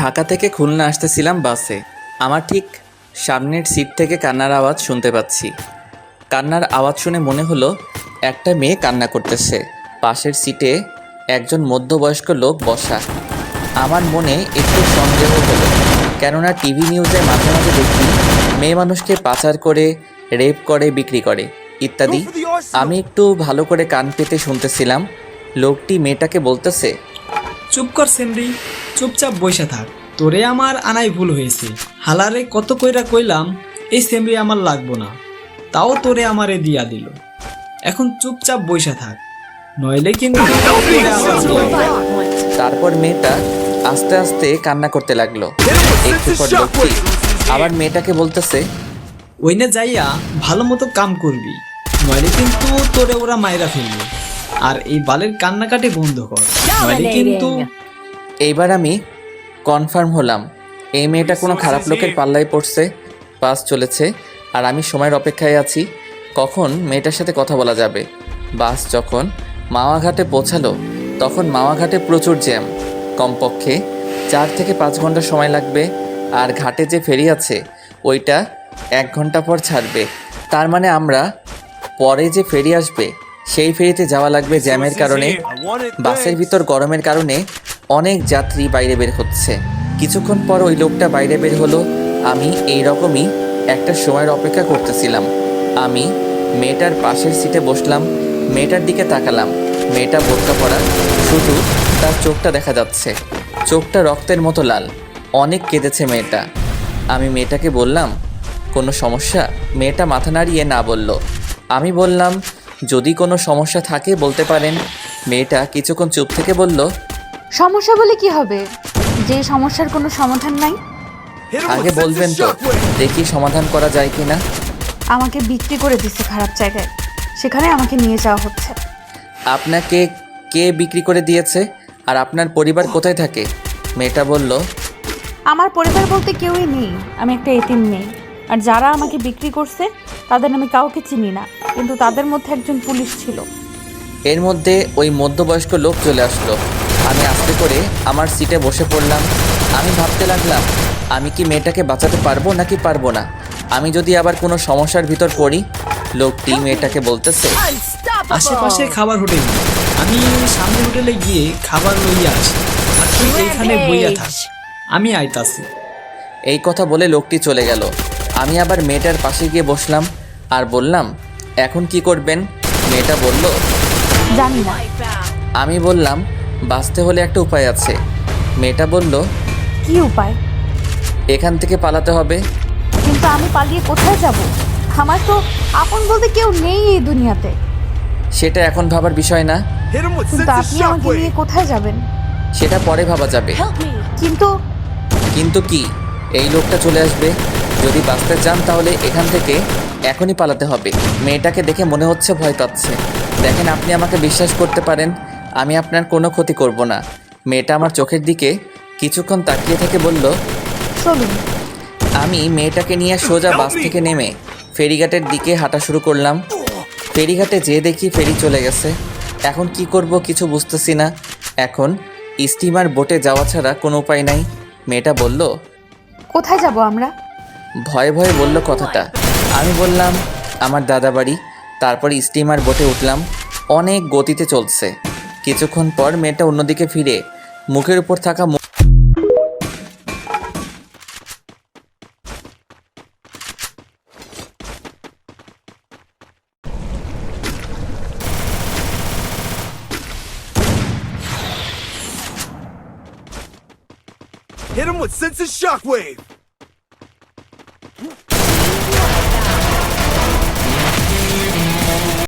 ঢাকা থেকে খুলনা আসতেছিলাম বাসে। আমার ঠিক সামনের সিট থেকে কান্নার আওয়াজ শুনতে পাচ্ছি। কান্নার আওয়াজ শুনে মনে হলো, একটা মেয়ে কান্না করতেছে। পাশের সিটে একজন মধ্যবয়স্ক লোক বসা। আমার মনে একটু সন্দেহ হলো, কেননা টিভি নিউজে মাঝে মাঝে দেখি, মেয়ে মানুষকে পাচার করে, রেপ করে, বিক্রি করে, ইত্যাদি। আমি একটু ভালো করে কান পেতে শুনতেছিলাম। লোকটি মেয়েটাকে বলতেছে, চুপ কর সেমরি চুপচাপ বসে থাক। তোরে আমার আনাই ভুল হয়েছে। হালারে কত কইরা কইলাম এই সেমরি আমার লাগবো না। তাও তোরে আমারে দিয়া দিল। এখন চুপচাপ বসে থাক। নইলে কিন্তু। তারপর মেয়েটা আস্তে আস্তে কান্না করতে লাগল। একটু পর লোকটি আবার মেয়েটাকে বলতেছে ওইনে যাইয়া ভালো মতো কাম করবি নইলে কিন্তু তোরে ওরা মায়েরা ফেলবে। আর এই বালের কান্নাকাটি বন্ধ কর। নইলে কিন্তু এইবার আমি কনফার্ম হলাম। এই মেয়েটা কোনো খারাপ লোকের পাল্লায় পড়ছে বাস চলেছে আর আমি সময়ের অপেক্ষায় আছি কখন মেয়েটার সাথে কথা বলা যাবে? বাস যখন মাওয়াঘাটে পৌঁছালো তখন মাওয়াঘাটে প্রচুর জ্যাম কমপক্ষে চার থেকে পাঁচ ঘণ্টা সময় লাগবে আর ঘাটে যে ফেরি আছে ওইটা এক ঘণ্টা পর ছাড়বে। তার মানে আমরা পরে যে ফেরি আসবে সেই ফেরিতে যাওয়া লাগবে জ্যামের কারণে বাসের ভিতর গরমের কারণে অনেক যাত্রী বাইরে বের হচ্ছে। কিছুক্ষণ পর ওই লোকটা বাইরে বের হলো। আমি এই রকমই একটা সময়ের অপেক্ষা করতেছিলাম। আমি মেয়েটার পাশের সিটে বসলাম, মেয়েটার দিকে তাকালাম। মেয়েটা বোরকা পরা, শুধু তার চোখটা দেখা যাচ্ছে। চোখটা রক্তের মতো লাল। অনেক কেঁদেছে মেয়েটা। আমি মেয়েটাকে বললাম, কোনো সমস্যা? মেয়েটা মাথা নাড়িয়ে না বলল। আমি বললাম, যদি কোনো সমস্যা থাকে বলতে পারেন। মেয়েটা কিছুক্ষণ চুপ থেকে বলল সমস্যা বলে কি হবে? যে সমস্যার কোনো সমাধান নাই? আগে বলবেন তো দেখি সমাধান করা যায় কি না আমাকে বিক্রি করে দিচ্ছে খারাপ জায়গায়। সেখানে আমাকে নিয়ে যাওয়া হচ্ছে। আপনাকে কে বিক্রি করে দিয়েছে? আর আপনার পরিবার কোথায় থাকে? মেয়েটা বলল আমার পরিবার বলতে কেউই নেই। আমি একটা এতিম মেয়ে। আর যারা আমাকে বিক্রি করছে তাদের আমি কাউকে চিনি না। কিন্তু তাদের মধ্যে একজন পুলিশ ছিল। এর মধ্যে ওই মধ্যবয়স্ক লোক চলে আসলো। আমি আস্তে করে আমার সিটে বসে পড়লাম। আমি ভাবতে লাগলাম আমি কি মেয়েটাকে বাঁচাতে পারব নাকি পারব না? আমি যদি আবার কোনো সমস্যার ভিতর পড়ি লোকটি মেয়েটাকে বলতেছে আশেপাশে খাবার হোটেল আমি সামনে হোটেলে গিয়ে খাবার লইয়া আসি আর তুই এইখানে বইয়া থাক। আমি আইতাছি। এই কথা বলে লোকটি চলে গেল। আমি আবার মেয়েটার পাশে গিয়ে বসলাম আর বললাম এখন কি করবেন? মেয়েটা বলল জানি না। আমি বললাম বাঁচতে হলে একটা উপায় আছে। মেয়েটা বলল কি উপায়? এখান থেকে পালাতে হবে। কিন্তু আমি পালিয়ে কোথায় যাব? আমার তো আপন বলতে কেউ নেই এই দুনিয়াতে। সেটা এখন ভাবার বিষয় না। কিন্তু আপনি আমাকে নিয়ে কোথায় যাবেন? সেটা পরে ভাবা যাবে। কিন্তু কিন্তু কি? এই লোকটা চলে আসবে। যদি বাঁচতে চান তাহলে এখান থেকে এখনই পালাতে হবে। মেয়েটাকে দেখে মনে হচ্ছে ভয় পাচ্ছে। দেখেন আপনি আমাকে বিশ্বাস করতে পারেন। আমি আপনার কোনো ক্ষতি করব না। মেয়েটা আমার চোখের দিকে কিছুক্ষণ তাকিয়ে থেকে বলল চলুন। আমি মেয়েটাকে নিয়ে সোজা বাস থেকে নেমে ফেরিঘাটের দিকে হাঁটা শুরু করলাম। ফেরিঘাটে যেয়ে দেখি ফেরি চলে গেছে। এখন কি করব কিছু বুঝতেছি না। এখন স্টিমার বোটে যাওয়া ছাড়া কোনো উপায় নাই। মেয়েটা বলল কোথায় যাব আমরা? ভয়ে ভয়ে বলল কথাটা। আমি বললাম আমার দাদা বাড়ি তারপর স্টিমার বোটে উঠলাম। অনেক গতিতে চলছে। কিছুক্ষণ পর মেয়েটা অন্যদিকে ফিরে মুখের উপর থাকা Hit him with sense of shockwave.